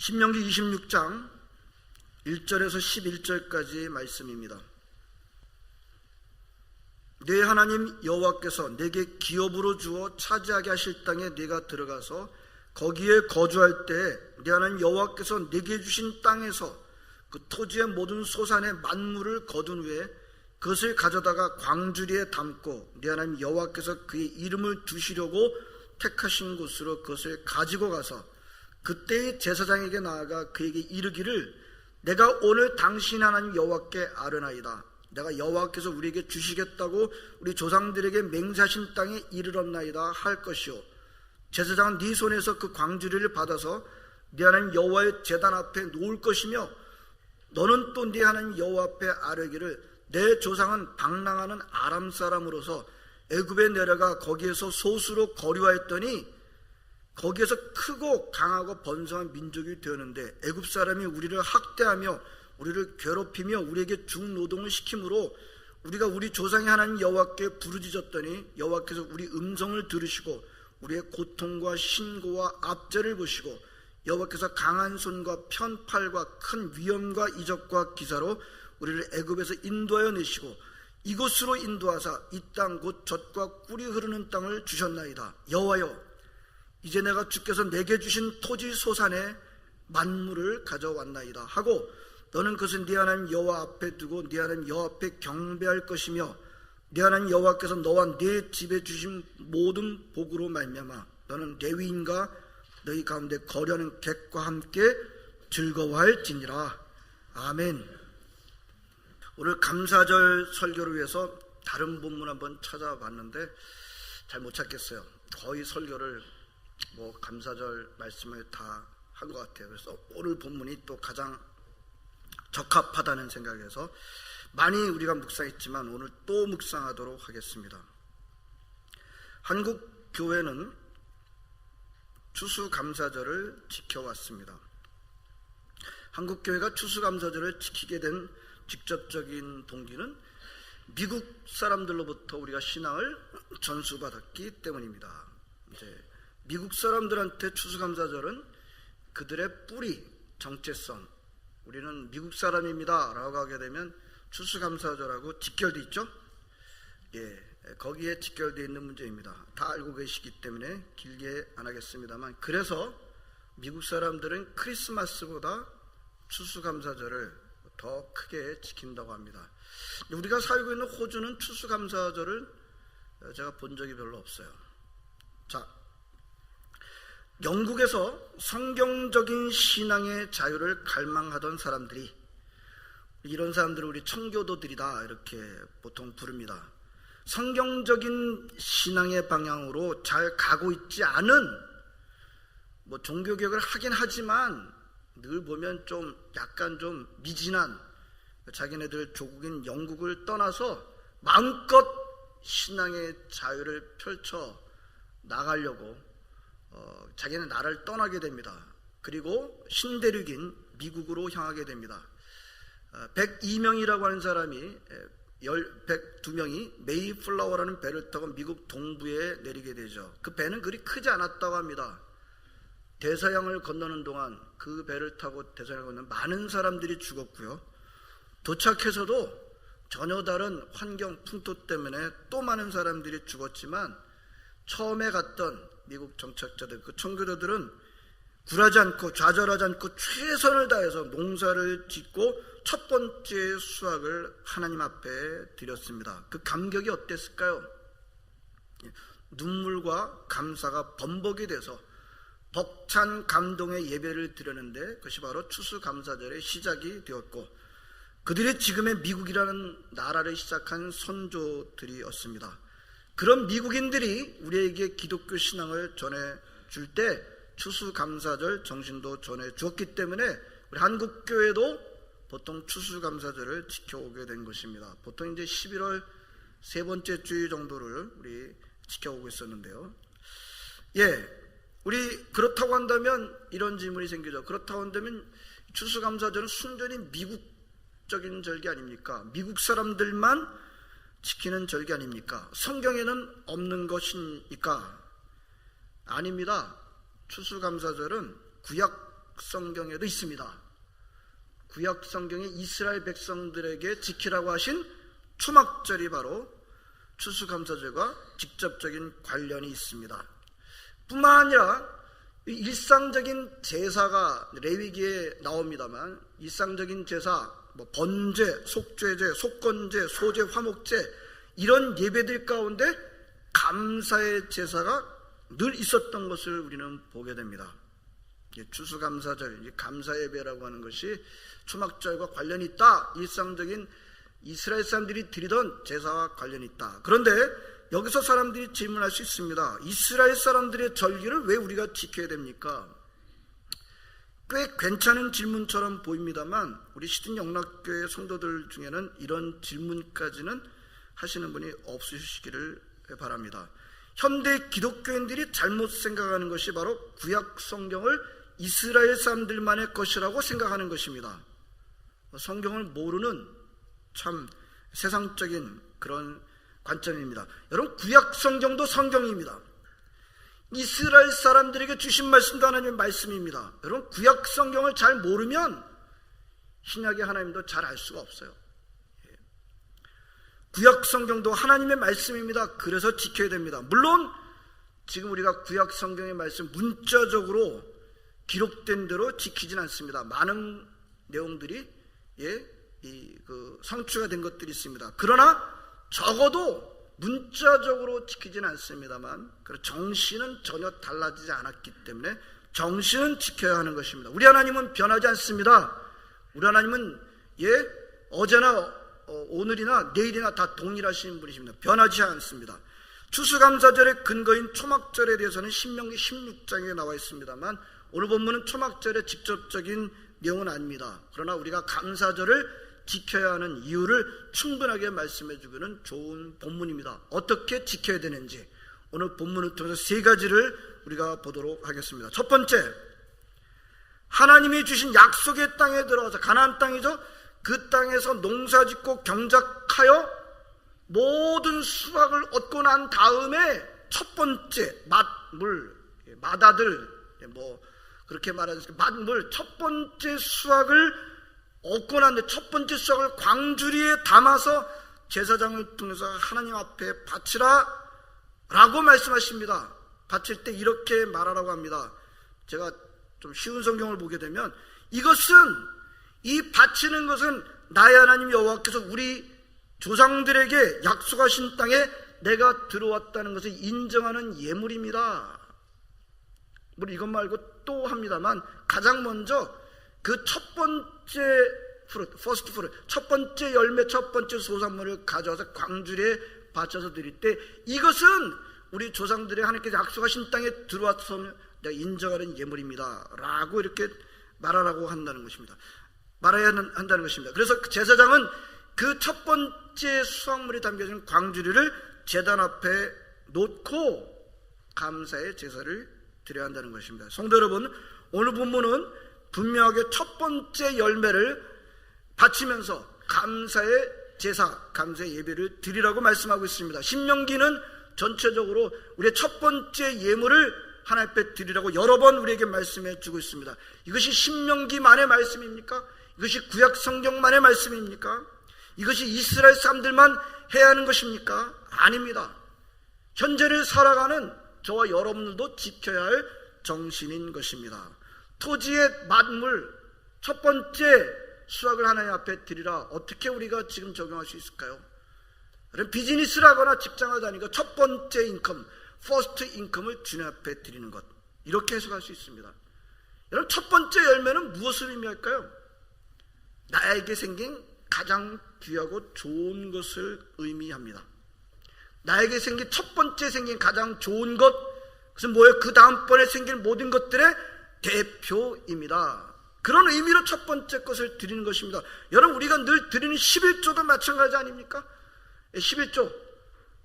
신명기 26장 1절에서 11절까지 말씀입니다. 내 하나님 여호와께서 내게 기업으로 주어 차지하게 하실 땅에 네가 들어가서 거기에 거주할 때 내 하나님 여호와께서 내게 주신 땅에서 그 토지의 모든 소산의 만물을 거둔 후에 그것을 가져다가 광주리에 담고 내 하나님 여호와께서 그의 이름을 두시려고 택하신 곳으로 그것을 가지고 가서 그때의 제사장에게 나아가 그에게 이르기를 내가 오늘 당신 하나님 여호와께 아뢰나이다. 내가 여호와께서 우리에게 주시겠다고 우리 조상들에게 맹세하신 땅에 이르렀나이다 할 것이요. 제사장은 네 손에서 그 광주리를 받아서 네 하나님 여호와의 제단 앞에 놓을 것이며 너는 또 네 하나님 여호와 앞에 아뢰기를 내 조상은 방랑하는 아람 사람으로서 애굽에 내려가 거기에서 소수로 거류하였더니 거기에서 크고 강하고 번성한 민족이 되었는데 애굽 사람이 우리를 학대하며 우리를 괴롭히며 우리에게 중노동을 시키므로 우리가 우리 조상의 하나님 여호와께 부르짖었더니 여호와께서 우리 음성을 들으시고 우리의 고통과 신고와 압제를 보시고 여호와께서 강한 손과 편팔과 큰 위험과 이적과 기사로 우리를 애굽에서 인도하여 내시고 이곳으로 인도하사 이 땅 곧 젖과 꿀이 흐르는 땅을 주셨나이다. 여호와여 이제 내가 주께서 내게 주신 토지 소산의 만물을 가져왔나이다 하고 너는 그것을 네 하나님 여호와 앞에 두고 네 하나님 여호와 앞에 경배할 것이며 네 하나님 여호와께서 너와 네 집에 주신 모든 복으로 말미암아 너는 레위인과 너희 가운데 거려는 객과 함께 즐거워할지니라. 아멘. 오늘 감사절 설교를 위해서 다른 본문 한번 찾아봤는데 잘 못 찾겠어요. 거의 설교를 뭐 감사절 말씀을 다 한 것 같아요 그래서 오늘 본문이 또 가장 적합하다는 생각에서 많이 우리가 묵상했지만 오늘 또 묵상하도록 하겠습니다. 한국 교회는 추수감사절을 지켜왔습니다. 한국 교회가 추수감사절을 지키게 된 직접적인 동기는 미국 사람들로부터 우리가 신앙을 전수받았기 때문입니다. 이제 미국 사람들한테 추수감사절은 그들의 뿌리, 정체성, 우리는 미국 사람입니다. 라고 하게 되면 추수감사절하고 직결돼 있죠? 예, 거기에 직결되어 있는 문제입니다. 다 알고 계시기 때문에 길게 안 하겠습니다만 그래서 미국 사람들은 크리스마스보다 추수감사절을 더 크게 지킨다고 합니다. 우리가 살고 있는 호주는 추수감사절을 제가 본 적이 별로 없어요. 자, 영국에서 성경적인 신앙의 자유를 갈망하던 사람들이 이런 사람들을 우리 청교도들이다 이렇게 보통 부릅니다. 성경적인 신앙의 방향으로 잘 가고 있지 않은 뭐 종교 개혁을 하긴 하지만 늘 보면 좀 약간 좀 미진한 자기네들 조국인 영국을 떠나서 마음껏 신앙의 자유를 펼쳐 나가려고 어, 자기는 나라를 떠나게 됩니다. 그리고 신대륙인 미국으로 향하게 됩니다. 102명이라고 하는 사람이 102명이 메이플라워라는 배를 타고 미국 동부에 내리게 되죠. 그 배는 그리 크지 않았다고 합니다. 대서양을 건너는 동안 그 배를 타고 대서양을 건너는 많은 사람들이 죽었고요. 도착해서도 전혀 다른 환경 풍토 때문에 또 많은 사람들이 죽었지만 처음에 갔던 미국 정착자들, 그 청교도들은 굴하지 않고 좌절하지 않고 최선을 다해서 농사를 짓고 첫 번째 수확을 하나님 앞에 드렸습니다. 그 감격이 어땠을까요? 눈물과 감사가 번복이 돼서 벅찬 감동의 예배를 드렸는데 그것이 바로 추수감사절의 시작이 되었고 그들의 지금의 미국이라는 나라를 시작한 선조들이었습니다. 그런 미국인들이 우리에게 기독교 신앙을 전해 줄 때 추수감사절 정신도 전해 주었기 때문에 우리 한국 교회도 보통 추수감사절을 지켜오게 된 것입니다. 보통 이제 11월 세 번째 주일 정도를 우리 지켜오고 있었는데요. 예, 우리 그렇다고 한다면 이런 질문이 생기죠. 그렇다고 한다면 추수감사절은 순전히 미국적인 절기 아닙니까? 미국 사람들만 지키는 절기 아닙니까? 성경에는 없는 것입니까? 아닙니다. 추수감사절은 구약 성경에도 있습니다. 구약 성경에 이스라엘 백성들에게 지키라고 하신 초막절이 바로 추수감사절과 직접적인 관련이 있습니다. 뿐만 아니라 일상적인 제사가 레위기에 나옵니다만 일상적인 제사, 뭐 번제, 속죄제, 속건제, 소제, 화목제 이런 예배들 가운데 감사의 제사가 늘 있었던 것을 우리는 보게 됩니다. 추수감사절, 감사 예배라고 하는 것이 초막절과 관련이 있다. 일상적인 이스라엘 사람들이 드리던 제사와 관련이 있다. 그런데 여기서 사람들이 질문할 수 있습니다. 이스라엘 사람들의 절기를 왜 우리가 지켜야 됩니까? 꽤 괜찮은 질문처럼 보입니다만 우리 시든 영락교회 성도들 중에는 이런 질문까지는 하시는 분이 없으시기를 바랍니다. 현대 기독교인들이 잘못 생각하는 것이 바로 구약 성경을 이스라엘 사람들만의 것이라고 생각하는 것입니다. 성경을 모르는 참 세상적인 그런 관점입니다. 여러분 구약 성경도 성경입니다. 이스라엘 사람들에게 주신 말씀도 하나님의 말씀입니다. 여러분 구약 성경을 잘 모르면 신약의 하나님도 잘 알 수가 없어요. 예. 구약 성경도 하나님의 말씀입니다. 그래서 지켜야 됩니다. 물론 지금 우리가 구약 성경의 말씀 문자적으로 기록된 대로 지키진 않습니다. 많은 내용들이 예, 이 그 성취가 된 것들이 있습니다. 그러나 적어도 문자적으로 지키지는 않습니다만 정신은 전혀 달라지지 않았기 때문에 정신은 지켜야 하는 것입니다. 우리 하나님은 변하지 않습니다. 우리 하나님은 예 어제나 어, 오늘이나 내일이나 다 동일하신 분이십니다. 변하지 않습니다. 추수감사절의 근거인 초막절에 대해서는 신명기 16장에 나와 있습니다만 오늘 본문은 초막절의 직접적인 내용은 아닙니다. 그러나 우리가 감사절을 지켜야 하는 이유를 충분하게 말씀해 주기는 좋은 본문입니다. 어떻게 지켜야 되는지 오늘 본문을 통해서 세 가지를 우리가 보도록 하겠습니다. 첫 번째, 하나님이 주신 약속의 땅에 들어가서 가나안 땅이죠. 그 땅에서 농사짓고 경작하여 모든 수확을 얻고 난 다음에 첫 번째 맛물 마다들 뭐 그렇게 말하는 만물 첫 번째 수확을 얻고 난데 첫 번째 수확을 광주리에 담아서 제사장을 통해서 하나님 앞에 바치라 라고 말씀하십니다. 바칠 때 이렇게 말하라고 합니다. 제가 좀 쉬운 성경을 보게 되면 이것은 이 바치는 것은 나의 하나님 여호와께서 우리 조상들에게 약속하신 땅에 내가 들어왔다는 것을 인정하는 예물입니다. 물론 이것 말고 또 합니다만 가장 먼저 그 첫 번째 프루트, 퍼스트 프루트, 첫 번째 열매, 첫 번째 소산물을 가져와서 광주리에 바쳐서 드릴 때 이것은 우리 조상들의 하나님께서 약속하신 땅에 들어와서 내가 인정하는 예물입니다. 라고 이렇게 말하라고 한다는 것입니다. 말해야 한다는 것입니다. 그래서 제사장은 그 첫 번째 수확물이 담겨진 광주리를 재단 앞에 놓고 감사의 제사를 드려야 한다는 것입니다. 성도 여러분, 오늘 본문은 분명하게 첫 번째 열매를 바치면서 감사의 제사, 감사의 예배를 드리라고 말씀하고 있습니다. 신명기는 전체적으로 우리의 첫 번째 예물을 하나님 앞에 드리라고 여러 번 우리에게 말씀해 주고 있습니다. 이것이 신명기만의 말씀입니까? 이것이 구약 성경만의 말씀입니까? 이것이 이스라엘 사람들만 해야 하는 것입니까? 아닙니다. 현재를 살아가는 저와 여러분들도 지켜야 할 정신인 것입니다. 토지의 만물 첫 번째 수확을 하나님 앞에 드리라 어떻게 우리가 지금 적용할 수 있을까요? 비즈니스를 하거나 직장을 다니고 첫 번째 인컴, 퍼스트 인컴을 주님 앞에 드리는 것 이렇게 해석할 수 있습니다. 여러분 첫 번째 열매는 무엇을 의미할까요? 나에게 생긴 가장 귀하고 좋은 것을 의미합니다. 나에게 생긴 첫 번째 생긴 가장 좋은 것, 그것은 뭐예요? 그 다음번에 생긴 모든 것들의 대표입니다. 그런 의미로 첫 번째 것을 드리는 것입니다. 여러분, 우리가 늘 드리는 11조도 마찬가지 아닙니까? 11조.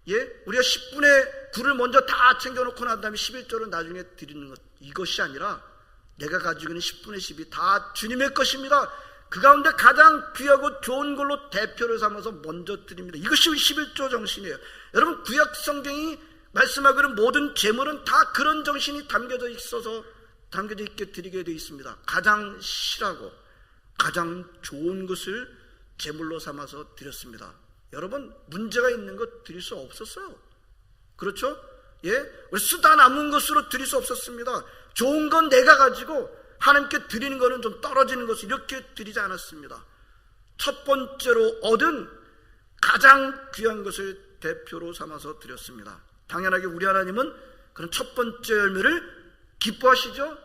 예, 예? 우리가 10분의 9를 먼저 다 챙겨놓고 난 다음에 11조를 나중에 드리는 것. 이것이 아니라 내가 가지고 있는 10분의 10이 다 주님의 것입니다. 그 가운데 가장 귀하고 좋은 걸로 대표를 삼아서 먼저 드립니다. 이것이 11조 정신이에요. 여러분 구약 성경이 말씀하기는 모든 재물은 다 그런 정신이 담겨져 있어서 담겨져 있게 드리게 되어 있습니다. 가장 실하고 가장 좋은 것을 제물로 삼아서 드렸습니다. 여러분 문제가 있는 것 드릴 수 없었어요. 그렇죠? 예, 쓰다 남은 것으로 드릴 수 없었습니다. 좋은 건 내가 가지고 하나님께 드리는 것은 좀 떨어지는 것을 이렇게 드리지 않았습니다. 첫 번째로 얻은 가장 귀한 것을 대표로 삼아서 드렸습니다. 당연하게 우리 하나님은 그런 첫 번째 열매를 기뻐하시죠?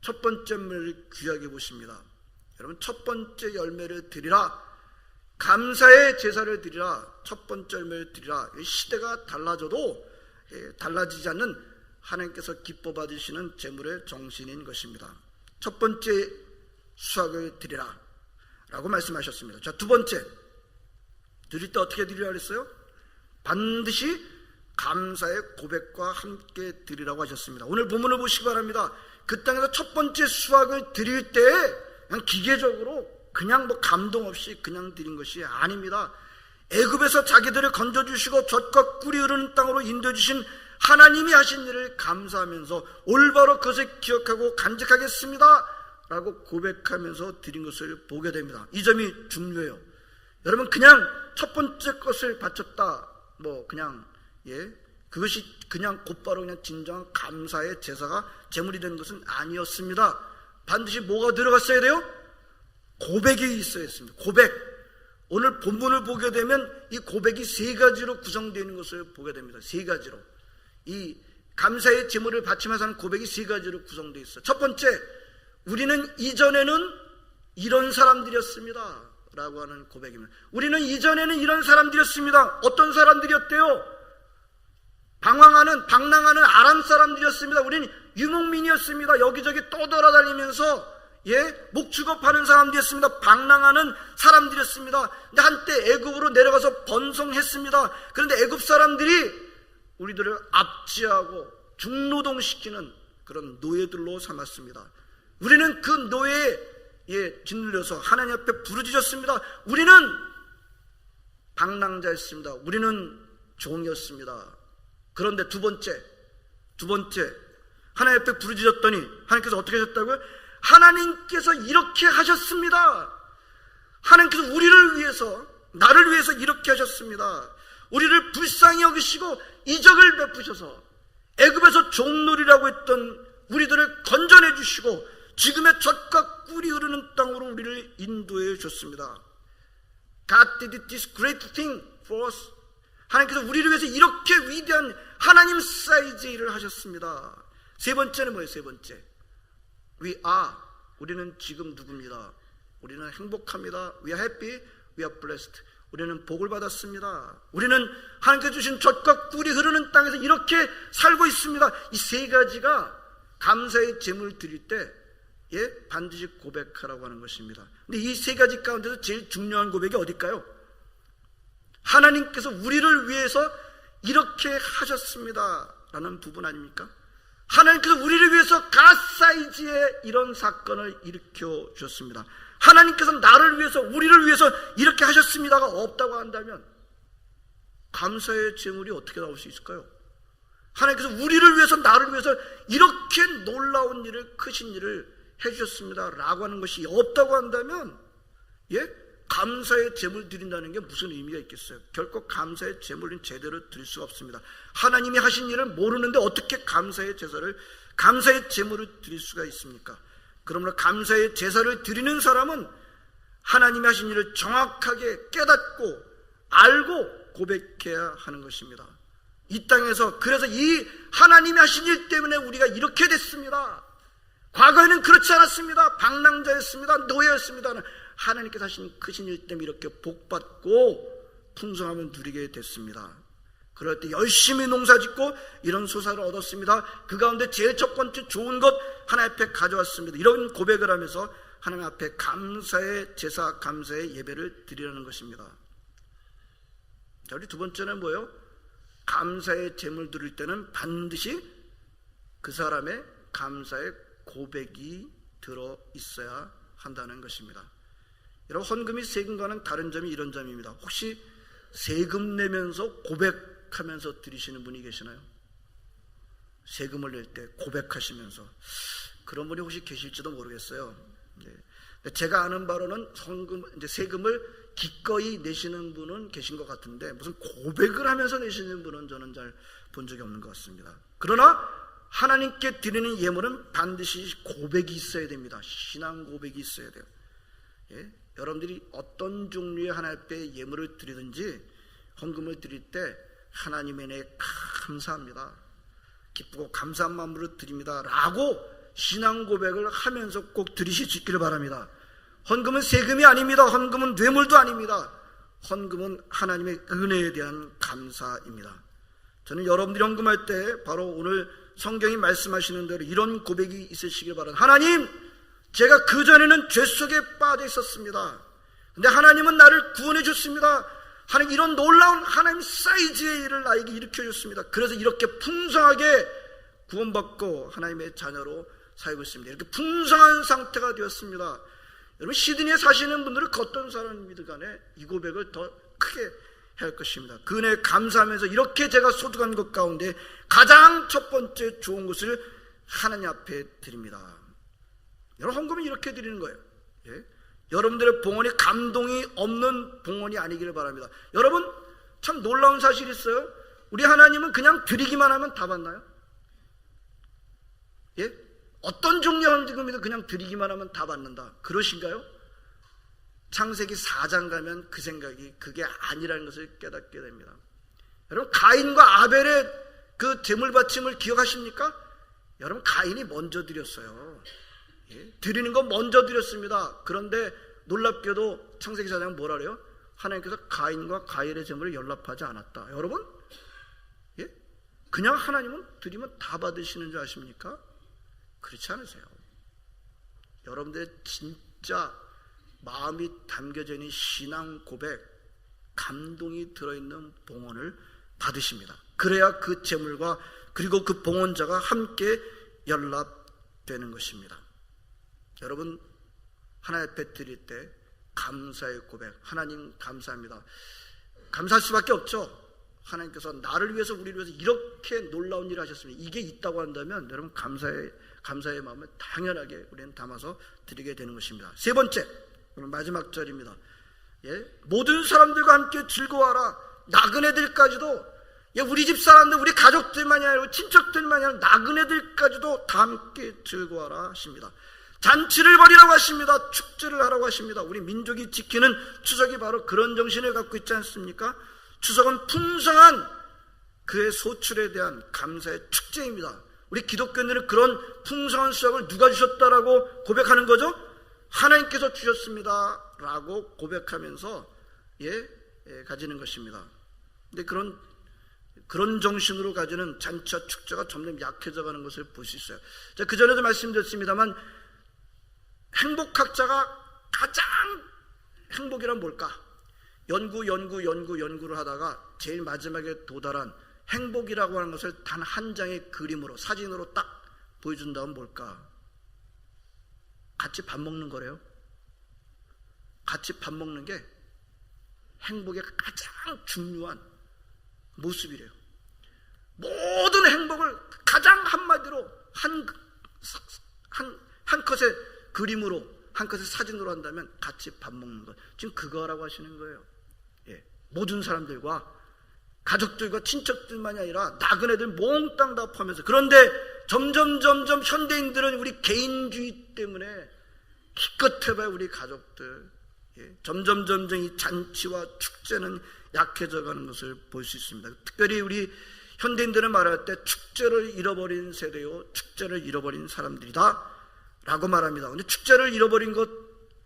첫 번째 열매를 귀하게 보십니다. 여러분 첫 번째 열매를 드리라. 감사의 제사를 드리라. 첫 번째 열매를 드리라. 시대가 달라져도 예, 달라지지 않는 하나님께서 기뻐 받으시는 제물의 정신인 것입니다. 첫 번째 수확을 드리라. 라고 말씀하셨습니다. 자, 두 번째. 드릴 때 어떻게 드리라 그랬어요? 반드시 감사의 고백과 함께 드리라고 하셨습니다. 오늘 본문을 보시기 바랍니다. 그 땅에서 첫 번째 수확을 드릴 때 그냥 기계적으로 그냥 뭐 감동 없이 그냥 드린 것이 아닙니다. 애굽에서 자기들을 건져 주시고 젖과 꿀이 흐르는 땅으로 인도해 주신 하나님이 하신 일을 감사하면서 올바로 그것을 기억하고 간직하겠습니다. 라고 고백하면서 드린 것을 보게 됩니다. 이 점이 중요해요. 여러분 그냥 첫 번째 것을 바쳤다. 뭐 그냥 예 그것이 그냥 곧바로 그냥 진정한 감사의 제사가 제물이 되는 것은 아니었습니다. 반드시 뭐가 들어갔어야 돼요? 고백이 있어야 했습니다. 고백. 오늘 본문을 보게 되면 이 고백이 세 가지로 구성되어 있는 것을 보게 됩니다. 세 가지로. 이 감사의 제물을 바치면서 하는 고백이 세 가지로 구성되어 있어요. 첫 번째, 우리는 이전에는 이런 사람들이었습니다. 라고 하는 고백입니다. 우리는 이전에는 이런 사람들이었습니다. 어떤 사람들이었대요? 방황하는, 방랑하는 아람 사람들이었습니다. 우리는 유목민이었습니다. 여기저기 떠돌아다니면서 예, 목축업하는 사람들이었습니다. 방랑하는 사람들이었습니다. 근데 한때 애굽으로 내려가서 번성했습니다. 그런데 애굽 사람들이 우리들을 압지하고 중노동시키는 그런 노예들로 삼았습니다. 우리는 그 노예에 예, 짓눌려서 하나님 앞에 부르짖었습니다. 우리는 방랑자였습니다. 우리는 종이었습니다. 그런데 두 번째, 두 번째, 하나님 앞에 부르짖었더니 하나님께서 어떻게 하셨다고요? 하나님께서 이렇게 하셨습니다. 하나님께서 우리를 위해서, 나를 위해서 이렇게 하셨습니다. 우리를 불쌍히 여기시고 이적을 베푸셔서 애굽에서 종놀이라고 했던 우리들을 건져내 주시고 지금의 젖과 꿀이 흐르는 땅으로 우리를 인도해 줬습니다. God did this great thing for us. 하나님께서 우리를 위해서 이렇게 위대한 하나님 사이즈의 일을 하셨습니다. 세 번째는 뭐예요? 세 번째. We are. 우리는 지금 누굽니다. 우리는 행복합니다. We are happy. We are blessed. 우리는 복을 받았습니다. 우리는 하나님께 주신 젖과 꿀이 흐르는 땅에서 이렇게 살고 있습니다. 이 세 가지가 감사의 제물 드릴 때 예, 반드시 고백하라고 하는 것입니다. 근데 이 세 가지 가운데서 제일 중요한 고백이 어딜까요? 하나님께서 우리를 위해서 이렇게 하셨습니다. 라는 부분 아닙니까? 하나님께서 우리를 위해서 가사이즈의 이런 사건을 일으켜 주셨습니다. 하나님께서 나를 위해서, 우리를 위해서 이렇게 하셨습니다가 없다고 한다면 감사의 제물이 어떻게 나올 수 있을까요? 하나님께서 우리를 위해서, 나를 위해서 이렇게 놀라운 일을, 크신 일을 해주셨습니다. 라고 하는 것이 없다고 한다면, 예? 감사의 제물 드린다는 게 무슨 의미가 있겠어요? 결코 감사의 제물은 제대로 드릴 수가 없습니다. 하나님이 하신 일을 모르는데 어떻게 감사의 제사를, 감사의 제물을 드릴 수가 있습니까? 그러므로 감사의 제사를 드리는 사람은 하나님이 하신 일을 정확하게 깨닫고 알고 고백해야 하는 것입니다. 이 땅에서 그래서 이 하나님이 하신 일 때문에 우리가 이렇게 됐습니다. 과거에는 그렇지 않았습니다. 방랑자였습니다. 노예였습니다. 하나님께서 하신 크신 일 때문에 이렇게 복받고 풍성함을 누리게 됐습니다. 그럴 때 열심히 농사 짓고 이런 소사를 얻었습니다. 그 가운데 제일 첫 번째 좋은 것 하나님 앞에 가져왔습니다. 이런 고백을 하면서 하나님 앞에 감사의 제사, 감사의 예배를 드리라는 것입니다. 자, 우리 두 번째는 뭐예요? 감사의 제물 드릴 때는 반드시 그 사람의 감사의 고백이 들어 있어야 한다는 것입니다. 여러분 헌금이 세금과는 다른 점이 이런 점입니다. 혹시 세금 내면서 고백하면서 드리시는 분이 계시나요? 세금을 낼 때 고백하시면서 그런 분이 혹시 계실지도 모르겠어요. 예. 제가 아는 바로는 헌금, 이제 세금을 기꺼이 내시는 분은 계신 것 같은데 무슨 고백을 하면서 내시는 분은 저는 잘 본 적이 없는 것 같습니다. 그러나 하나님께 드리는 예물은 반드시 고백이 있어야 됩니다. 신앙 고백이 있어야 돼요. 예? 여러분들이 어떤 종류의 하나님 앞에 예물을 드리든지 헌금을 드릴 때 하나님의 내 감사합니다. 기쁘고 감사한 마음으로 드립니다. 라고 신앙 고백을 하면서 꼭 드리실 수 있기를 바랍니다. 헌금은 세금이 아닙니다. 헌금은 뇌물도 아닙니다. 헌금은 하나님의 은혜에 대한 감사입니다. 저는 여러분들이 헌금할 때 바로 오늘 성경이 말씀하시는 대로 이런 고백이 있으시길 바랍니다. 하나님, 제가 그전에는 죄 속에 빠져 있었습니다. 근데 하나님은 나를 구원해 줬습니다. 하나님 이런 놀라운 하나님 사이즈의 일을 나에게 일으켜 줬습니다. 그래서 이렇게 풍성하게 구원받고 하나님의 자녀로 살고 있습니다. 이렇게 풍성한 상태가 되었습니다. 여러분 시드니에 사시는 분들은 어떤 사람이든 간에 이 고백을 더 크게 할 것입니다. 그 은혜 감사하면서 이렇게 제가 소득한 것 가운데 가장 첫 번째 좋은 것을 하나님 앞에 드립니다. 여러분 헌금은 이렇게 드리는 거예요. 예? 여러분들의 봉헌이 감동이 없는 봉헌이 아니기를 바랍니다. 여러분 참 놀라운 사실이 있어요. 우리 하나님은 그냥 드리기만 하면 다 받나요? 예? 어떤 종류의 헌금이든 그냥 드리기만 하면 다 받는다. 그러신가요? 창세기 4장 가면 그 생각이 그게 아니라는 것을 깨닫게 됩니다. 여러분 가인과 아벨의 그 제물 바침을 기억하십니까? 여러분 가인이 먼저 드렸어요. 예? 드리는 건 먼저 드렸습니다. 그런데 놀랍게도 창세기 4장은 뭐라 그래요? 하나님께서 가인과 가일의 제물을 연락하지 않았다. 여러분? 예? 그냥 하나님은 드리면 다 받으시는 줄 아십니까? 그렇지 않으세요. 여러분들의 진짜 마음이 담겨져 있는 신앙 고백, 감동이 들어있는 봉헌을 받으십니다. 그래야 그 재물과 그리고 그 봉헌자가 함께 연락되는 것입니다. 여러분 앞에 드릴 때 감사의 고백, 하나님 감사합니다. 감사할 수밖에 없죠. 하나님께서 나를 위해서 우리를 위해서 이렇게 놀라운 일을 하셨습니다. 이게 있다고 한다면 여러분 감사의 감사의 마음을 당연하게 우리는 담아서 드리게 되는 것입니다. 세 번째, 마지막 절입니다. 예? 모든 사람들과 함께 즐거워하라. 나그네들까지도 예, 우리 집 사람들, 우리 가족들만이 아니라 친척들만이 아니라 나그네들까지도 다 함께 즐거워하라 하십니다. 잔치를 벌이라고 하십니다. 축제를 하라고 하십니다. 우리 민족이 지키는 추석이 바로 그런 정신을 갖고 있지 않습니까? 추석은 풍성한 그의 소출에 대한 감사의 축제입니다. 우리 기독교인들은 그런 풍성한 수확을 누가 주셨다라고 고백하는 거죠? 하나님께서 주셨습니다. 라고 고백하면서 예, 예, 가지는 것입니다. 근데 그런 그런 정신으로 가지는 잔치와 축제가 점점 약해져 가는 것을 볼 수 있어요. 자, 그 전에도 말씀드렸습니다만 행복학자가 가장 행복이란 뭘까? 연구, 연구, 연구, 연구를 하다가 제일 마지막에 도달한 행복이라고 하는 것을 단 한 장의 그림으로, 사진으로 딱 보여준다면 뭘까? 같이 밥 먹는 거래요. 같이 밥 먹는 게 행복의 가장 중요한 모습이래요. 모든 행복을 가장 한마디로 한, 한, 한 컷의 그림으로, 한 컷의 사진으로 한다면 같이 밥 먹는 것. 지금 그거라고 하시는 거예요. 예. 모든 사람들과 가족들과 친척들만이 아니라 나그네들 몽땅 다 포함해서 그런데 점점 점점 현대인들은 우리 개인주의 때문에 기껏 해봐야 우리 가족들 예. 점점 점점 이 잔치와 축제는 약해져 가는 것을 볼 수 있습니다. 특별히 우리 현대인들은 말할 때 축제를 잃어버린 세대요, 축제를 잃어버린 사람들이다. 라고 말합니다. 근데 축제를 잃어버린 것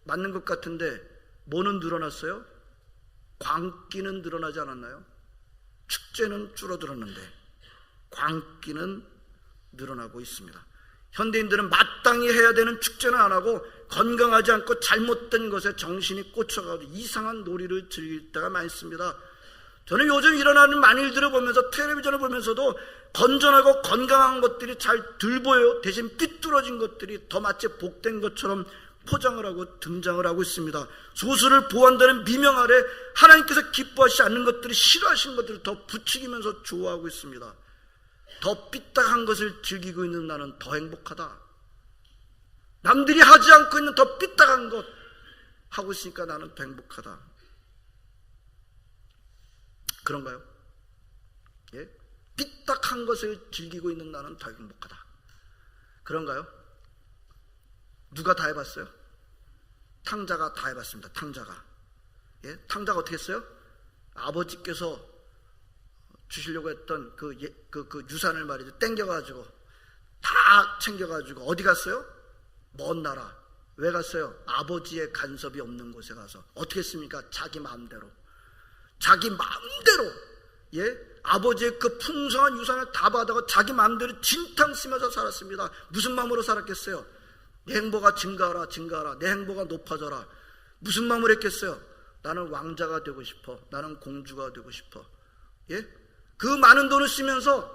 맞는 것 같은데, 뭐는 늘어났어요? 광기는 늘어나지 않았나요? 축제는 줄어들었는데, 광기는 늘어나고 있습니다. 현대인들은 마땅히 해야 되는 축제는 안 하고 건강하지 않고 잘못된 것에 정신이 꽂혀가지고 이상한 놀이를 즐길 때가 많습니다. 저는 요즘 일어나는 만일들을 보면서 텔레비전을 보면서도 건전하고 건강한 것들이 잘 덜 보여요. 대신 삐뚤어진 것들이 더 마치 복된 것처럼 포장을 하고 등장을 하고 있습니다. 소수를 보호한다는 미명 아래 하나님께서 기뻐하시지 않는 것들이 싫어하시는 것들을 더 부추기면서 좋아하고 있습니다. 더 삐딱한 것을 즐기고 있는 나는 더 행복하다. 남들이 하지 않고 있는 더 삐딱한 것 하고 있으니까 나는 더 행복하다. 그런가요? 예? 삐딱한 것을 즐기고 있는 나는 더 행복하다. 그런가요? 누가 다 해봤어요? 탕자가 다 해봤습니다. 탕자가. 예? 탕자가 어떻게 했어요? 아버지께서 주시려고 했던 그, 예, 그, 그 유산을 말이죠. 땡겨가지고 다 챙겨가지고 어디 갔어요? 먼 나라. 왜 갔어요? 아버지의 간섭이 없는 곳에 가서. 어떻게 했습니까? 자기 마음대로. 자기 마음대로. 예? 아버지의 그 풍성한 유산을 다 받아가 자기 마음대로 진탕 쓰면서 살았습니다. 무슨 마음으로 살았겠어요? 내 행보가 증가하라, 증가하라. 내 행보가 높아져라. 무슨 마음으로 했겠어요? 나는 왕자가 되고 싶어. 나는 공주가 되고 싶어. 예? 그 많은 돈을 쓰면서,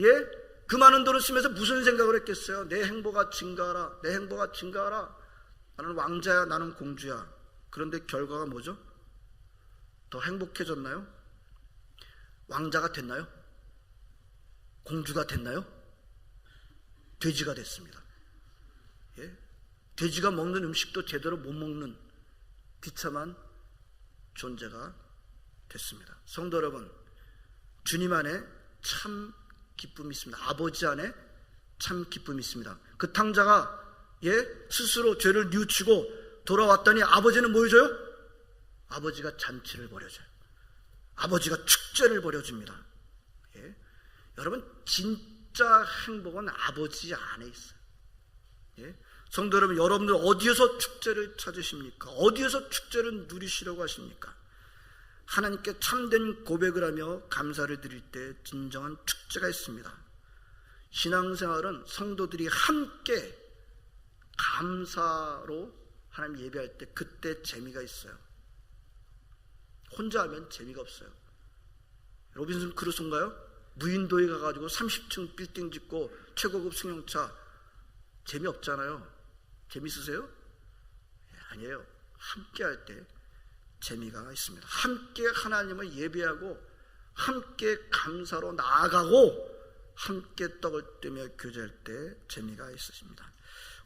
예? 그 많은 돈을 쓰면서 무슨 생각을 했겠어요? 내 행보가 증가하라. 내 행보가 증가하라. 나는 왕자야, 나는 공주야. 그런데 결과가 뭐죠? 더 행복해졌나요? 왕자가 됐나요? 공주가 됐나요? 돼지가 됐습니다. 예? 돼지가 먹는 음식도 제대로 못 먹는 비참한 존재가 됐습니다. 성도 여러분, 주님 안에 참 기쁨이 있습니다. 아버지 안에 참 기쁨이 있습니다. 그 탕자가 예 스스로 죄를 뉘우치고 돌아왔더니 아버지는 뭐 해줘요? 아버지가 잔치를 벌여줘요. 아버지가 축제를 벌여줍니다. 예? 여러분 진짜 행복은 아버지 안에 있어요. 예? 성도 여러분, 여러분들 어디에서 축제를 찾으십니까? 어디에서 축제를 누리시려고 하십니까? 하나님께 참된 고백을 하며 감사를 드릴 때 진정한 축제가 있습니다. 신앙생활은 성도들이 함께 감사로 하나님 예배할 때 그때 재미가 있어요. 혼자 하면 재미가 없어요. 로빈슨 크루소인가요? 무인도에 가가지고 30층 빌딩 짓고 최고급 승용차 재미없잖아요. 재밌으세요? 예, 아니에요. 함께 할 때 재미가 있습니다. 함께 하나님을 예배하고 함께 감사로 나아가고 함께 떡을 뜨며 교제할 때 재미가 있으십니다.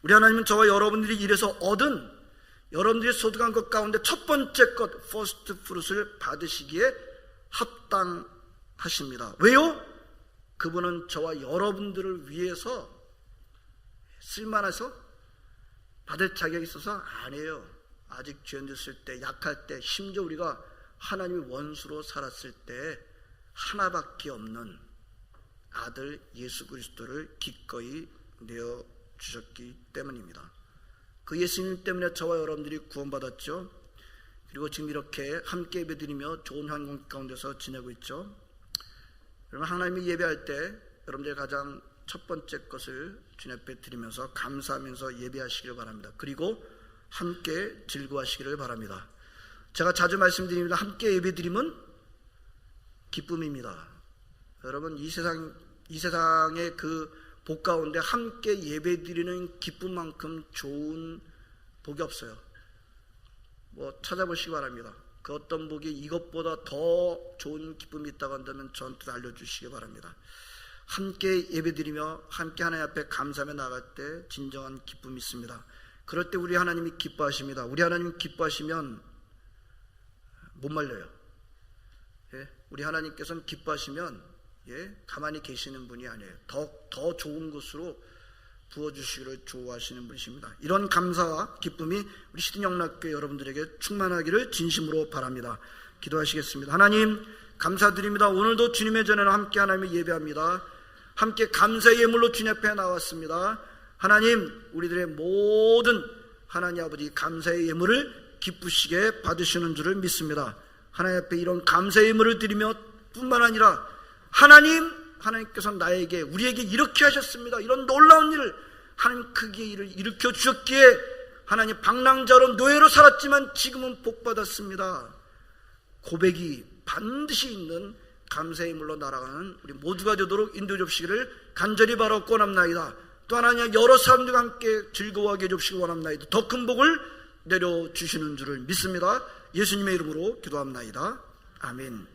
우리 하나님은 저와 여러분들이 이래서 얻은 여러분들이 소득한 것 가운데 첫 번째 것 퍼스트 프루트를 받으시기에 합당하십니다. 왜요? 그분은 저와 여러분들을 위해서 쓸만해서 받을 자격이 있어서 아니에요. 아직 죄 됐을 때, 약할 때, 심지어 우리가 하나님의 원수로 살았을 때 하나밖에 없는 아들 예수 그리스도를 기꺼이 내어 주셨기 때문입니다. 그 예수님 때문에 저와 여러분들이 구원받았죠. 그리고 지금 이렇게 함께 예배드리며 좋은 환경 가운데서 지내고 있죠. 여러분 하나님이 예배할 때 여러분들이 가장 첫 번째 것을 주님 앞에 드리면서 감사하면서 예배하시기를 바랍니다. 그리고 함께 즐거워하시기를 바랍니다. 제가 자주 말씀드립니다. 함께 예배드림은 기쁨입니다. 여러분 이 세상 이 세상의 그 복 가운데 함께 예배 드리는 기쁨만큼 좋은 복이 없어요. 뭐 찾아보시기 바랍니다. 그 어떤 복이 이것보다 더 좋은 기쁨이 있다고 한다면 저한테 알려주시기 바랍니다. 함께 예배드리며 함께 하나님 앞에 감사하며 나갈 때 진정한 기쁨이 있습니다. 그럴 때 우리 하나님이 기뻐하십니다. 우리 하나님 기뻐하시면 못 말려요. 예? 우리 하나님께서는 기뻐하시면 예? 가만히 계시는 분이 아니에요. 더, 더 좋은 것으로 부어주시기를 좋아하시는 분이십니다. 이런 감사와 기쁨이 우리 시든 영락교 여러분들에게 충만하기를 진심으로 바랍니다. 기도하시겠습니다. 하나님, 감사드립니다. 오늘도 주님의 전에는 함께 하나님을 예배합니다. 함께 감사의 예물로 주님 앞에 나왔습니다. 하나님, 우리들의 모든 하나님 아버지 감사의 예물을 기쁘시게 받으시는 줄을 믿습니다. 하나님 앞에 이런 감사의 예물을 드리며 뿐만 아니라 하나님, 하나님께서 나에게, 우리에게 이렇게 하셨습니다. 이런 놀라운 일을, 하나님 크게 일을 일으켜 주셨기에 하나님 방랑자로 노예로 살았지만 지금은 복받았습니다. 고백이 반드시 있는 감사의 물로 날아가는 우리 모두가 되도록 인도 줍시기를 간절히 바라 권합나이다. 또 하나님 여러 사람들과 함께 즐거워하게 해주시기 원합나이다. 더 큰 복을 내려주시는 줄을 믿습니다. 예수님의 이름으로 기도합나이다. 아멘.